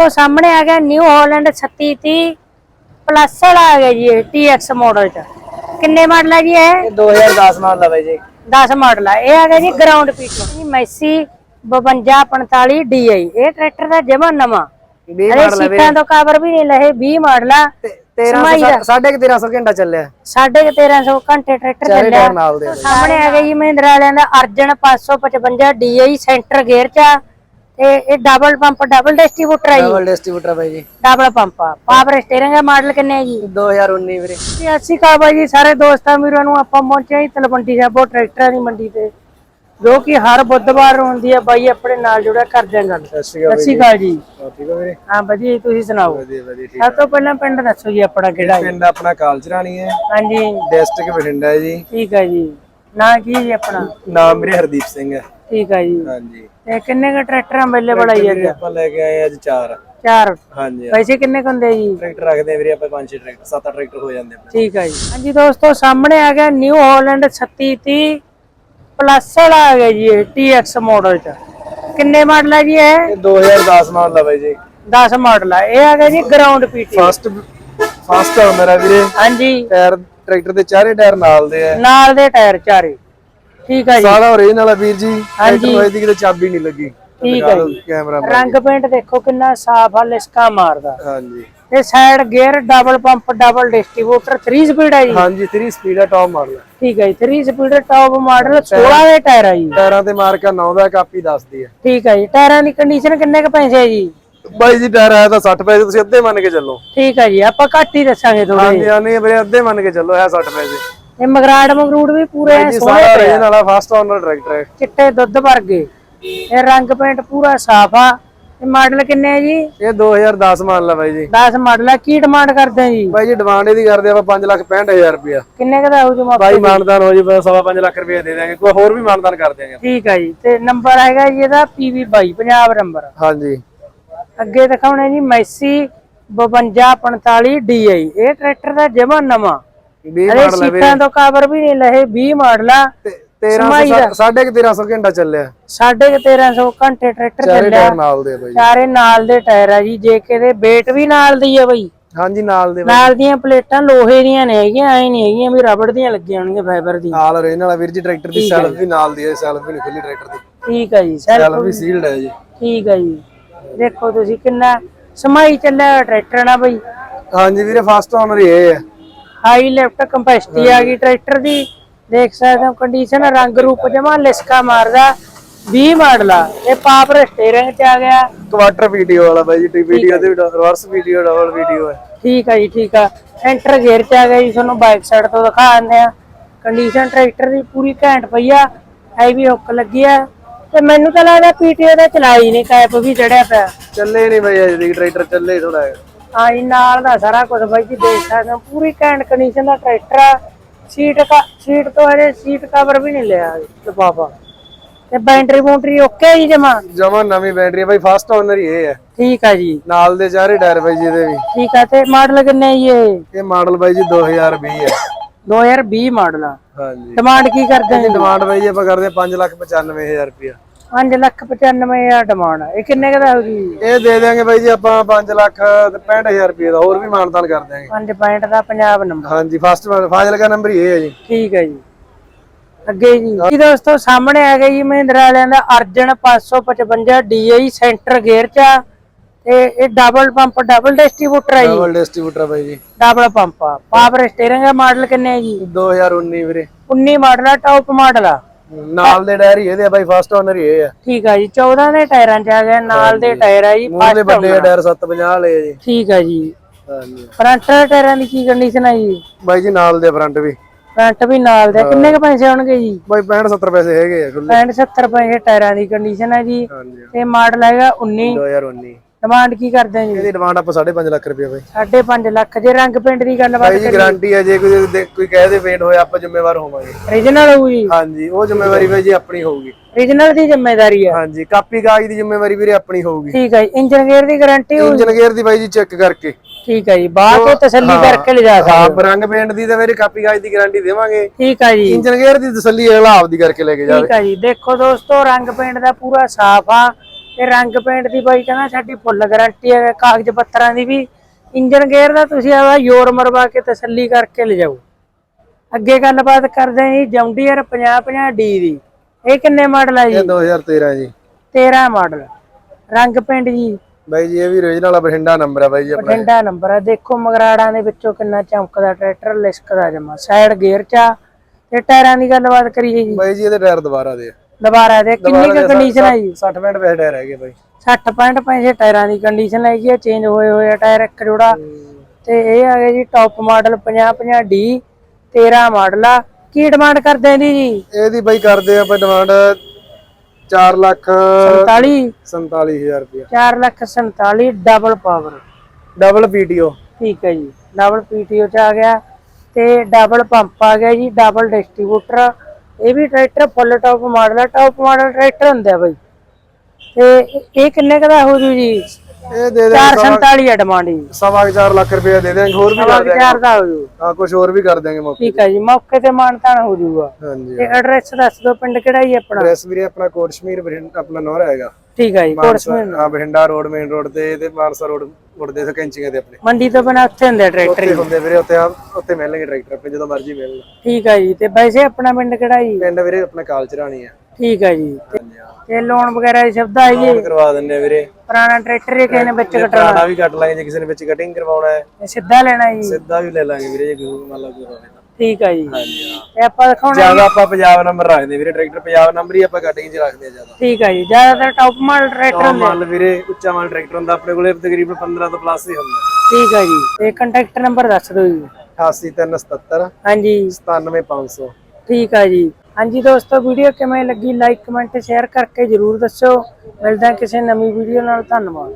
ਉਹ ਸਾਹਮਣੇ ਆ ਗਿਆ ਨਿਊ ਹਾਲੈਂਡ 3630 ਪਲੱਸ ਵਾਲਾ ਆ ਗਿਆ ਜੀ ਇਹ TX ਮਾਡਲ ਚ। ਕਿੰਨੇ ਮਾਡਲ ਹੈ ਜੀ ਇਹ? ਇਹ 2010 ਮਾਡਲ ਆ ਬਾਈ ਜੀ। 10 ਮਾਡਲ ਆ। ਇਹ ਆ ਗਿਆ ਜੀ ਗਰਾਊਂਡ ਪੀਸ ਜੀ ਮੈਸੀ 5245 DI ਇਹ ਟਰੈਕਟਰ ਦਾ ਜਮਾ ਨਵਾਂ। 20 ਅਰੇ ਮਾਡਲ ਆ ਸੀਟਾਂ ਤੋਂ ਕਵਰ ਵੀ ਨਹੀਂ ਲਏ 20 ਮਾਡਲ ਆ। ਸਮਾਈ ਦਾ। 1300 1350 ਘੰਟਾ ਚੱਲਿਆ। ਸਾਢੇ ਕੁ 1300 ਘੰਟੇ ਟਰੈਕਟਰ ਚਾਰੇ ਚੱਲਿਆ। ਨਾਲ ਦੇ ਆ। ਸਾਹਮਣੇ ਆ ਗਿਆ ਜੀ ਮਹਿੰਦਰਾ ਵਾਲਿਆਂ ਦਾ ਅਰਜਨ 555 DI ਸੈਂਟਰ ਗੇਅਰ ਚ ਆ। ਤੇ ਇਹ ਡਬਲ ਪੰਪ ਡਬਲ ਡਿਸਟ੍ਰੀਬਿਊਟਰ ਜੀ। ਡਬਲ ਡਿਸਟ੍ਰੀਬਿਊਟਰ ਬਾਈ ਜੀ। ਡਬਲ ਪੰਪ ਆ। ਪਾਵਰ ਸਟੀਅਰਿੰਗ ਦਾ ਮਾਡਲ ਕਿੰਨੇ ਹੈ ਜੀ? 2019 ਵੀਰੇ। ਅਸੀਂ ਕਹਾ ਬਾਈ ਜੀ ਸਾਰੇ ਦੋਸਤਾਂ ਵੀਰਾਂ ਨੂੰ ਆਪਾਂ ਪਹੁੰਚੇ ਜੀ ਤਲਵੰਡੀ ਸਾਬੋ ਟਰੈਕਟਰਾਂ ਦੀ ਮੰਡੀ ਤੇ। ਜੋ ਕਿ ਹਰ ਬੁੱਧਵਾਰ ਨੂੰ ਹੁੰਦੀ ਹੈ ਬਾਈ ਆਪਣੇ ਨਾਲ ਜੁੜਿਆ ਕਰਦੇ ਆਂ ਗੱਲ ਸਤਿ ਸ਼੍ਰੀ ਸਤਿ ਸ਼੍ਰੀ ਅਕਾਲ ਜੀ। ਠੀਕ ਹੋ ਵੀਰੇ? ਹਾਂ ਵਧੀਆ ਜੀ, ਤੁਸੀਂ ਸੁਣਾਓ? ਵਧੀਆ ਵਧੀਆ ਸਭ ਤੋਂ ਪਹਿਲਾਂ ਪਿੰਡ ਦੱਸੋ ਜੀ ਆਪਣਾ ਕਿਹੜਾ ਹੈ ਪਿੰਡ ਆਪਣਾ ਕਾਲਚਰਾਣੀ ਹੈ। ਹਾਂਜੀ। ਡਿਸਟ੍ਰਿਕਟ ਬਠਿੰਡਾ ਹੈ ਜੀ। ਠੀਕ ਹੈ ਜੀ। ਨਾਂ ਕੀ ਹੈ ਜੀ ਆਪਣਾ? ਨਾਮ ਮੇਰੇ ਹਰਦੀਪ ਸਿੰਘ ਹੈ। ਠੀਕ ਹੈ ਜੀ। ਹਾਂਜੀ। ਤੇ ਕਿੰਨੇ ਕ ਟਰੈਕਟਰ ਅਵੇਲੇਬਲ ਆਈ ਵੀਰੇ ਹੈ ਆਪਾਂ ਲੈ ਕੇ ਆਏ ਅੱਜ ਚਾਰ। ਚਾਰ। ਹਾਂਜੀ ਪੈਸੇ ਕਿੰਨੇ ਕੁ ਹੁੰਦੇ ਜੀ? ਟਰੈਕਟਰ ਰੱਖਦੇ ਆ ਵੀਰੇ ਆਪਾਂ ਪੰਜ ਛੇ ਟਰੈਕਟਰ ਸੱਤ ਅੱਠ ਟਰੈਕਟਰ ਹੋ ਜਾਂਦੇ ਆਪਣੇ। ਠੀਕ ਹੈ ਜੀ। ਹਾਂਜੀ ਦੋਸਤੋ ਸਾਹਮਣੇ ਆ ਗਿਆ ਨਿਊ ਹਾਲੈਂਡ 3630 ਪਲੱਸ ਵਾਲਾ ਆ ਗਿਆ ਜੀ ਇਹ TX ਮਾਡਲ ਚ। ਕਿੰਨੇ ਮਾਡਲ ਹੈ ਜੀ ਇਹ? ਇਹ 2010 ਮਾਡਲ ਆ ਬਾਈ ਜੀ। 10 ਮਾਡਲ ਆ। ਇਹ ਆ ਗਿਆ ਜੀ ਗਰਾਊਂਡ ਪੀਟੀ ਫਸਟ ਫਸਟ ਆ ਵੀਰੇ। ਹਾਂਜੀ। ਟਾਇਰ ਟਰੈਕਟਰ ਦੇ ਚਾਰੇ ਟਾਇਰ ਨਾਲ ਦੇ ਆ। ਨਾਲ ਦੇ ਟਾਇਰ ਚਾਰੇ। ਠੀਕ ਹੈ ਜੀ। ਸਾਰਾ ਓਰੀਜਨਲ ਆ ਵੀਰ ਜੀ। ਨੂੰ ਇਹਦੀ ਕਿਤੇ ਚਾਬੀ ਨਹੀਂ ਲੱਗੀ। ਠੀਕ ਹੈ ਜੀ। ਕੈਮਰਾ ਰੰਗ ਪੇਂਟ ਦੇਖੋ ਕਿੰਨਾ ਸਾਫ਼ ਆ ਲਿਸਕਾ ਮਾਰਦਾ। ਹਾਂਜੀ। ਇਹ side gear double pump double distributor 3 speed ਹੈ ਜੀ। ਹਾਂਜੀ 3 ਸਪੀਡ ਆ ਟੌਪ ਮਾਡਲ ਠੀਕ ਹੈ ਜੀ 3 ਸਪੀਡ ਟੌਪ ਮਾਡਲ 16 ਦੇ ਟਾਇਰ ਆ ਜੀ। ਟਾਇਰਾਂ ਤੇ ਮਾਰਕਾ 9 ਦਾ ਕਾਪੀ ਦੱਸਦੀ ਆ। ਠੀਕ ਹੈ ਜੀ ਟਾਇਰਾਂ ਦੀ ਕੰਡੀਸ਼ਨ ਕਿੰਨੇ ਕ ਪੈਸੇ ਹੈ ਜੀ? ਬਾਈ ਜੀ ਟਾਇਰ ਆਇਆ ਤਾਂ 60 ਪੈਸੇ ਤੁਸੀਂ ਅੱਧੇ ਮੰਨ ਕੇ ਚੱਲੋ। ਠੀਕ ਹੈ ਜੀ ਆਪਾਂ ਘੱਟ ਹੀ ਦੱਸਾਂਗੇ ਥੋੜੇ ਹਾਂਜੀ ਹਾਂਜੀ ਵੀਰੇ ਅੱਧੇ ਮੰਨ ਕੇ ਚੱਲੋ ਇਹ 60 ਪੈਸੇ। ਇਹ ਮਗਰਾੜ ਮਗਰੂੜ ਵੀ ਪੂਰੇ ਜੀ ਸੋਹਣੇ ਸਾਰਾ ਪਏ ਆ। ਓਰੀਜਨਲ ਆ ਫਸਟ ਓਨਰ ਟਰੈਕਟਰ ਹੈ। ਚਿੱਟੇ ਦੁੱਧ ਵਰਗੇ। ਇਹ ਰੰਗ ਪੇਂਟ ਪੂਰਾ ਸਾਫ਼ ਆ। ਇਹ ਮਾਡਲ ਕਿੰਨੇ ਹੈ ਜੀ? ਇਹ 2010 ਮਾਡਲ ਆ ਬਾਈ ਜੀ। 10 ਮਾਡਲ ਆ। ਕੀ ਡਿਮਾਂਡ ਕਰਦੇ ਆ ਜੀ? ਬਾਈ ਜੀ ਡਿਮਾਂਡ ਇਹਦੀ ਕਰਦੇ ਆਪਾਂ 5 ਲੱਖ 65000 ਰੁਪਇਆ। ਕਿੰਨੇ ਕਦਾ ਹੋ ਜਮਾ ਬਾਈ ਮਾਨਦਾਨ ਹੋ ਜੀ ਬਸ ਸਵਾ 5 ਲੱਖ ਰੁਪਇਆ ਦੇ ਦਿਆਂਗੇ। ਕੋਈ ਹੋਰ ਵੀ ਮਾਨਦਾਨ ਕਰ ਦਿਆਂਗੇ ਠੀਕ ਹੈ ਜੀ। ਤੇ ਨੰਬਰ ਹੈਗਾ ਜੀ ਇਹਦਾ PV 22 ਪੰਜਾਬ ਨੰਬਰ ਹਾਂਜੀ। ਅੱਗੇ ਦਿਖਾਉਣੇ ਜੀ ਮੈਸੀ 5245 DI ਇਹ ਟਰੈਕਟਰ ਦਾ ਜਮਾ ਨਵਾਂ। 20 ਅਰੇ ਮਾਡਲ ਹੈ ਵੀਰੇ। ਸੀਟਾਂ ਤੋਂ ਕਵਰ ਵੀ ਨਹੀਂ ਲਏ 20 ਮਾਡਲ ਆ। 1300 ਸਾਢੇ ਕੁ 1300 ਘੰਟਾ ਚੱਲਿਆ। ਸਾਢੇ ਕੁ 1300 ਘੰਟੇ ਟਰੈਕਟਰ ਚਾਰੇ ਚੱਲਿਆ। ਟਾਇਰ ਨਾਲ ਦੇ ਬਾਈ। ਚਾਰੇ ਨਾਲ ਦੇ ਟਾਇਰ ਆ ਜੀ ਜੇ ਕਿਤੇ weight ਵੀ ਨਾਲ ਦੀ ਆ ਬਈ। ਹਾਂਜੀ ਨਾਲ ਦੇ ਬਾਈ। ਨਾਲ ਦੀਆਂ ਪਲੇਟਾਂ ਲੋਹੇ ਦੀਆਂ ਨੇ ਹੈਗੀਆਂ ਐ ਨਹੀਂ ਹੈਗੀਆਂ ਵੀ ਰਬੜ ਦੀਆਂ ਲੱਗੀਆਂ ਹੋਣਗੀਆਂ ਫਾਈਬਰ ਦੀ। ਨਾਲ ਓਰੀਜਨਲ ਆ ਵੀਰ ਜੀ ਟਰੈਕਟਰ ਦੀ ਸੈਲਫ ਵੀ ਨਾਲ ਦੀ ਹੈ ਸੈਲਫ ਵੀ ਨਹੀਂ ਖੁੱਲੀ ਟਰੈਕਟਰ ਦੀ। ਠੀਕ ਆ ਜੀ ਸੈਲਫ ਸੈਲਫ ਵੀ ਸੀਲਡ ਹੈ ਜੀ। ਠੀਕ ਆ ਜੀ। ਦੇਖੋ ਤੁਸੀਂ ਕਿੰਨਾ ਸਮਾਈ ਚੱਲਿਆ ਹੋਇਆ ਟਰੈਕਟਰ ਨਾ ਬਈ। ਹਾਂਜੀ ਵੀਰੇ ਫਸਟ ਓਨਰ ਹੀ ਇਹ ਹੈ ਹਾਈ ਲੈਫਟ ਕੰਪੈਸਿਟੀ ਆ ਗਈ ਟਰੈਕਟਰ ਦੀ। ਦੇਖ ਸਕਦੇ ਹੋ ਕੰਡੀਸ਼ਨ ਰੰਗ ਰੂਪ ਜਮਾ ਲਿਸਕਾ ਮਾਰਦਾ 20 ਮਾਡਲ ਆ। ਇਹ ਪਾਵਰ ਸਟੀਅਰਿੰਗ ਚ ਆ ਗਿਆ। ਕੁਆਟਰ ਵੀਡੀਓ ਵਾਲਾ ਬਾਈ ਜੀ ਵੀਡੀਓ ਦੇ ਰਿਵਰਸ ਵੀਡੀਓ ਡਬਲ ਵੀਡੀਓ ਹੈ। ਠੀਕ ਆ ਜੀ ਠੀਕ ਆ। ਸੈਂਟਰ ਗੇਅਰ ਚ ਆ ਗਿਆ ਜੀ ਤੁਹਾਨੂੰ ਬਾਈਕ ਸਾਈਡ ਤੋਂ ਦਿਖਾ ਦਿੰਦੇ ਆ। ਕੰਡੀਸ਼ਨ ਟਰੈਕਟਰ ਦੀ ਪੂਰੀ ਘੈਂਟ ਪਈ ਆ ਹੈਵੀ ਹੁੱਕ ਲੱਗੀ ਆ। ਤੇ ਮੈਨੂੰ ਤਾਂ ਲੱਗਦਾ ਪੀਟੀਓ ਦਾ ਚਲਾਈ ਨਹੀਂ ਕੈਪ ਵੀ ਚੜਿਆ ਪਿਆ। ਚੱਲੇ ਨਹੀਂ ਬਾਈ ਅਜੇ ਟਰੈਕਟਰ ਚੱਲੇ ਥੋੜਾ ਹਾਂ ਜੀ ਨਾਲ ਦਾ ਸਾਰਾ ਕੁਝ ਬਾਈ ਜੀ ਦੇਖ ਸਕਦੇ ਹੋ। ਪੂਰੀ ਘੈਂਟ ਕੰਡੀਸ਼ਨ ਦਾ ਟਰੈਕਟਰ ਆ। ਸੀਟ ਕਾ ਸੀਟ ਤੋਂ ਹਰੇ ਸੀਟ ਕਵਰ ਵੀ ਨਹੀਂ ਲਿਆ ਲਫਾਫਾ। ਤੇ ਬੈਟਰੀ ਬੂਟਰੀ ਓਕੇ ਜੀ ਜਮਾ? ਜਮਾ ਨਵੀਂ ਬੈਟਰੀ ਹੈ ਬਾਈ ਫਸਟ ਓਨਰ ਹੀ ਇਹ ਹੈ ਠੀਕ ਆ ਜੀ। ਨਾਲ ਦੇ ਚਾਰੇ ਟਾਇਰ ਬਾਈ ਜੀ ਇਹਦੇ ਵੀ। ਠੀਕ ਆ ਤੇ ਮਾਡਲ ਕਿੰਨੇ ਜੀ ਇਹ? ਇਹ ਮਾਡਲ ਬਾਈ ਜੀ 2020 ਹੈ 2020 ਮਾਡਲ ਆ। ਹਾਂਜੀ। ਡਿਮਾਂਡ ਕੀ ਕਰਦੇ ਆ ਜੀ? ਡਿਮਾਂਡ ਬਾਈ ਜੀ ਆਪਾਂ ਕਰਦੇ 595000 ਰੁਪਇਆ। 5 ਲੱਖ 95 ਹਜ਼ਾਰ ਡਿਮਾਂਡ ਇਹ ਕਿੰਨੇ ਕਦਾ ਹੋ ਗਈ? ਇਹ ਦੇ ਦਿਆਂਗੇ ਬਾਈ ਜੀ ਆਪਾਂ 5 ਲੱਖ 65000 ਰੁਪਏ ਦਾ ਹੋਰ ਵੀ ਮਾਨਤਾਨ ਕਰ ਦਿਆਂਗੇ। 5 ਪੁਆਇੰਟ ਦਾ ਪੰਜਾਬ ਨੰਬਰ ਹਾਂਜੀ ਫਸਟ ਫਾਜ਼ਿਲ ਦਾ ਨੰਬਰ ਹੀ ਇਹ ਹੈ ਜੀ। ਠੀਕ ਹੈ ਜੀ। ਅੱਗੇ ਜੀ। ਜੀ ਦੋਸਤੋ ਸਾਹਮਣੇ ਆ ਗਿਆ ਜੀ ਮਹਿੰਦਰਾ ਵਾਲਿਆਂ ਦਾ ਅਰਜਨ 555 DI ਸੈਂਟਰ ਗੇਅਰ ਚ ਆ। ਤੇ ਇਹ ਡਬਲ ਪੰਪ ਡਬਲ ਡਿਸਟ੍ਰੀਬਿਊਟਰ ਹੈ ਜੀ। ਡਬਲ ਡਿਸਟ੍ਰੀਬਿਊਟਰ ਬਾਈ ਜੀ। ਡਬਲ ਪੰਪ ਆ। ਪਾਵਰ ਸਟੀਅਰਿੰਗ ਦਾ ਮਾਡਲ ਕਿੰਨੇ ਹੈ ਜੀ? 2019 ਵੀਰੇ। 19 ਮਾਡਲ ਆ ਟੌਪ ਮਾਡਲ ਆ। ਨਾਲ ਦੇ ਟਾਇਰ ਹੀ ਇਹਦੇ ਆ ਬਾਈ ਫਸਟ ਓਨਰ ਹੀ ਇਹ ਹੈ ਠੀਕ ਆ ਜੀ 14 ਦੇ ਟਾਇਰਾਂ ਚ ਆ ਗਿਆ ਨਾਲ ਦੇ ਟਾਇਰ ਆ ਜੀ ਮੂੰਹ ਦੇ ਵੱਡੇ ਟਾਇਰ 750 ਵਾਲੇ ਆ ਜੀ। ਠੀਕ ਆ ਜੀ। ਹਾਂਜੀ। ਫਰੰਟ ਟਾਇਰਾਂ ਦੀ ਕੀ ਕੰਡੀਸ਼ਨ ਹੈ ਜੀ? ਬਾਈ ਜੀ ਨਾਲ ਦੇ ਫਰੰਟ ਵੀ। ਫਰੰਟ ਵੀ ਨਾਲ ਦੇ ਕਿੰਨੇ ਕ ਪੈਸੇ ਆਉਣਗੇ ਜੀ? ਬਾਈ 65 70 ਪੈਸੇ ਹੈਗੇ ਆ ਖੁੱਲੇ 65 70 ਪੈਸੇ ਟਾਇਰਾਂ ਦੀ ਕੰਡੀਸ਼ਨ ਹੈ ਜੀ। ਤੇ ਮਾਡਲ ਹੈਗਾ 19 2019 ਡਿਮਾਂਡ ਕੀ ਕਰਦੇ ਆ ਜੀ? ਇਹਦੀ ਡਿਮਾਂਡ ਆਪਾਂ 5.5 ਲੱਖ ਰੁਪਏ ਬਾਈ। 5.5 ਲੱਖ ਜੇ ਰੰਗ ਪਿੰਡ ਦੀ ਗੱਲਬਾਤ ਬਾਈ ਜੀ ਗਾਰੰਟੀ ਹੈ ਜੇ ਕੋਈ ਦੇ- ਕੋਈ ਕਹਿ ਦੇ ਵੇਟ ਹੋਇਆ ਆਪਾਂ ਜ਼ਿੰਮੇਵਾਰ ਹੋਵਾਂਗੇ। ਓਰੀਜਨਲ ਹੋਊ ਜੀ? ਹਾਂਜੀ ਉਹ ਜ਼ਿੰਮੇਵਾਰੀ ਬਾਈ ਜੀ ਆਪਣੀ ਹੋਊਗੀ। ਓਰੀਜਨਲ ਦੀ ਜ਼ਿੰਮੇਵਾਰੀ ਹੈ ਹਾਂਜੀ ਕਾਪੀ ਕਾਗਜ਼ ਦੀ ਜ਼ਿੰਮੇਵਾਰੀ ਵੀਰੇ ਆਪਣੀ ਹੋਊਗੀ। ਠੀਕ ਹੈ ਇੰਜਨ ਗੇਅਰ ਦੀ ਗਾਰੰਟੀ ਇੰਜਨ ਗੇਅਰ ਦੀ ਬਾਈ ਜੀ ਚੈੱਕ ਕਰਕੇ। ਠੀਕ ਹੈ ਜੀ ਬਾਅਦ ਤੋਂ ਤਸੱਲੀ ਕਰਕੇ ਲਿਜਾ ਸਕਦੇ ਹਾਂ ਰੰਗ ਪੇਂਟ ਦੀ ਤਾਂ ਵੀਰੇ ਕਾਪੀ ਕਾਗਜ਼ ਦੀ ਗਾਰੰਟੀ ਦੇਵਾਂਗੇ। ਠੀਕ ਹੈ ਜੀ। ਇੰਜਨ ਗੇਅਰ ਦੀ ਤਸੱਲੀ ਅਗਲਾ ਆਪਦੀ ਕਰਕੇ ਲੈ ਕੇ ਜਾਵੇ ਠੀਕ ਹੈ ਜੀ ਦੇਖੋ ਦੋਸਤੋ ਰੰਗ ਪੇਂਟ ਦਾ ਪੂਰਾ ਸਾਫ਼ ਆ। ਤੇ ਰੰਗ ਪੇਂਟ ਦੀ ਬਾਈ ਕਹਿੰਦਾ ਸਾਡੀ ਫੁੱਲ ਗਾਰੰਟੀ ਹੈ ਕਾਗਜ਼ ਪੱਤਰਾਂ ਦੀ ਵੀ। ਇੰਜਨ ਗੇਅਰ ਦਾ ਤੁਸੀਂ ਆਦਾ ਯੋਰ ਮਰਵਾ ਕੇ ਤਸੱਲੀ ਕਰਕੇ ਲਿਜਾਓ। ਅੱਗੇ ਗੱਲਬਾਤ ਕਰਦੇ ਹਾਂ ਜੀ ਜੌਂਡੀਅਰ 5050 ਡੀ ਦੀ। ਇਹ ਕਿੰਨੇ ਮਾਡਲ ਹੈ ਜੀ? ਇਹ 2013 ਜੀ। 13 ਮਾਡਲ। ਰੰਗ ਪੇਂਟ ਜੀ? ਬਾਈ ਜੀ ਇਹ ਵੀ origignal ਆ ਬਠਿੰਡਾ ਨੰਬਰ ਆ ਬਾਈ ਜੀ ਆਪਣਾ। ਬਠਿੰਡਾ ਨੰਬਰ ਹੈ ਦੇਖੋ ਮਗਰਾੜਾਂ ਦੇ ਵਿੱਚੋਂ ਕਿੰਨਾ ਚਮਕਦਾ ਟਰੈਕਟਰ ਲਿਸਕਦਾ ਜਮਾ। ਸਾਈਡ ਗੇਅਰ ਚ ਤੇ ਟਾਇਰਾਂ ਦੀ ਗੱਲਬਾਤ ਕਰੀਏ ਜੀ। ਬਾਈ ਜੀ ਇਹਦੇ ਟਾਇਰ ਦੁਬਾਰਾ ਦੇ। ਆ। ਦੁਬਾਰਾ ਦੇ ਕਿੰਨੀ ਕੁ ਕੰਡੀਸ਼ਨ ਹੈ ਜੀ? 60 ਮਿੰਟ ਪੈਸੇ ਟਾਇਰ ਹੈਗੇ ਬਾਈ। 60 65 ਪੈਸੇ ਟਾਇਰਾਂ ਦੀ ਕੰਡੀਸ਼ਨ ਹੈਗੀ ਹੈ ਚੇਂਜ ਹੋਏ ਹੋਏ ਆ ਟਾਇਰ ਇੱਕ ਜੋੜਾ। ਤੇ ਇਹ ਆ ਗਿਆ ਜੀ ਟੌਪ ਮਾਡਲ 50 50 ਡੀ 13 ਮਾਡਲ ਆ। ਕੀ ਡਿਮਾਂਡ ਕਰਦੇ ਆ ਜੀ? ਇਹਦੀ ਬਾਈ ਕਰਦੇ ਆ ਆਪਾਂ ਡਿਮਾਂਡ 4 ਲੱਖ 47 47000 ਰੁਪਏ 4 lakh 47 double power double PTO ਠੀਕ ਹੈ ਜੀ। ਡਬਲ ਪੀਟੀਓ ਚ ਆ ਗਿਆ ਤੇ ਡਬਲ ਪੰਪ ਆ ਗਿਆ ਜੀ ਡਬਲ ਡਿਸਟ੍ਰੀਬਿਊਟਰ ਇਹ ਵੀ ਟਰੈਕਟਰ ਫੁੱਲ ਟੌਪ ਮਾਡਲ ਹੈ ਟੌਪ ਮਾਡਲ ਟਰੈਕਟਰ ਹੁੰਦਾ ਬਾਈ। ਤੇ ਇਹ ਕਿੰਨੇ ਕੁ ਦਾ ਹੋ ਜੂ ਜੀ? ਇਹ ਦੇ ਦੇ 447 ਹੈ ਡਿਮਾਂਡ ਜੀ। ਸਵਾ ਲੱਖ ਰੁਪਏ ਦੇ ਦੇਾਂਗੇ ਹੋਰ ਵੀ ਕਰ ਦਿਆਂਗੇ। ਚਾਰ ਦਾ ਹੋ ਜੂ। ਹਾਂ ਕੁਝ ਹੋਰ ਵੀ ਕਰ ਦਿਆਂਗੇ ਮੌਕੇ ਠੀਕ ਹੈ ਜੀ ਮੌਕੇ ਤੇ ਮਾਨਤਾਨ ਹੋ ਜੂਗਾ। ਹਾਂਜੀ ਤੇ ਐਡਰੈਸ ਦੱਸ ਦਿਓ ਪਿੰਡ ਕਿਹੜਾ ਜੀ ਆਪਣਾ? ਐਡਰੈਸ ਵੀਰੇ ਆਪਣਾ ਕੋਟਸ਼ਮੀਰ ਆਪਣਾ ਨੌਰ ਹੈਗਾ। ਠੀਕ ਹੈ ਜੀ ਕੋਰਸਮੈਨ ਹਾਂ ਬਠਿੰਡਾ ਰੋਡ ਮੇਨ ਰੋਡ ਤੇ ਤੇ ਮਾਨਸਾ ਰੋਡ ਮੁੜਦੇ ਸੋ ਕੈਂਚੀਆਂ ਤੇ ਆਪਣੇ। ਮੰਡੀ ਤੋਂ ਬਿਨਾ ਉੱਥੇ ਹੁੰਦੇ ਆ ਟਰੈਕਟਰ ਉੱਥੇ ਹੁੰਦੇ ਵੀਰੇ ਉੱਥੇ ਆ ਉੱਥੇ ਮਿਲਣਗੇ ਟਰੈਕਟਰ ਆਪਣੇ ਜਦੋਂ ਮਰਜ਼ੀ ਮਿਲਣ। ਠੀਕ ਹੈ ਜੀ ਤੇ ਵੈਸੇ ਆਪਣਾ ਪਿੰਡ ਕਿਹੜਾ ਜੀ? ਪਿੰਡ ਵੀਰੇ ਆਪਣਾ ਕਾਲਚ ਰਾਣੀ ਆ। ਠੀਕ ਹੈ ਜੀ ਤੇ- ਤੇ ਲੋਨ ਵਗੈਰਾ ਦੀ ਸੁਵਿਧਾ ਹੈ ਜੀ? ਫੋਨ ਕਰਵਾ ਦਿੰਨੇ ਆ ਵੀਰੇ। ਪੁਰਾਣਾ ਟਰੈਕਟਰ ਹੀ ਕਿਸੇ ਨੇ ਵਿੱਚ ਕਟਾਉਣਾ। ਪੁਰਾਣਾ ਵੀ ਕੱਟ ਲਾਂਗੇ ਜੇ ਕਿਸੇ ਨੇ ਵਿੱਚ ਕਟਿੰਗ ਕਰਵਾਉਣਾ ਹੈ। ਤੇ ਸਿੱਧਾ ਲੈਣਾ ਜੀ। ਸਿੱਧਾ ਵੀ ਲੈ ਲਾਂਗੇ ਵੀਰੇ ਜੇ ਕੋਈ ਮੰਨ ਲਾ ਕੋਈ ਹੋਵੇ ਤਾਂ। ਠੀਕ ਹੈ ਜੀ। ਹਾਂਜੀ ਹਾਂ। ਤੇ ਆਪਾਂ ਦਿਖਾਉਣਾ ਜ਼ਿਆਦਾ ਆਪਾਂ ਪੰਜਾਬ ਨੰਬਰ ਰੱਖਦੇ ਵੀਰੇ ਟਰੈਕਟਰ ਪੰਜਾਬ ਨੰਬਰ ਹੀ ਆਪਾਂ ਕਟਿੰਗ 'ਚ ਰੱਖਦੇ ਆ ਜ਼ਿਆਦਾ। ਠੀਕ ਹੈ ਜੀ ਜ਼ਿਆਦਾਤਰ ਟੌਪ ਮਾਡਲ ਟਰੈਕਟਰ ਹੁੰਦੇ ਆ। ਮੰਨ ਵੀਰੇ ਉੱਚਾ ਮਾਲ ਟਰੈਕਟਰ ਹੁੰਦਾ ਆਪਣੇ ਕੋਲੇ ਤਕਰੀਬਨ 15 ਤੋਂ ਪਲੱਸ ਹੀ ਹੁੰਦਾ। ਠੀਕ ਹੈ ਜੀ ਤੇ ਕੰਟੈਕਟ ਨੰਬਰ ਦੱਸ ਦਿਓ ਜੀ। 88377 ਹਾਂਜੀ। 97500 ਠੀਕ ਹੈ ਜੀ। ਹਾਂਜੀ ਦੋਸਤੋ ਵੀਡੀਓ ਕਿਵੇਂ ਲੱਗੀ? ਲਾਈਕ ਕਮੈਂਟ ਸ਼ੇਅਰ ਕਰਕੇ ਜਰੂਰ ਦੱਸਿਓ। ਮਿਲਦੇ ਹਾਂ ਕਿਸੇ ਨਵੀਂ ਵੀਡੀਓ ਨਾਲ। ਧੰਨਵਾਦ।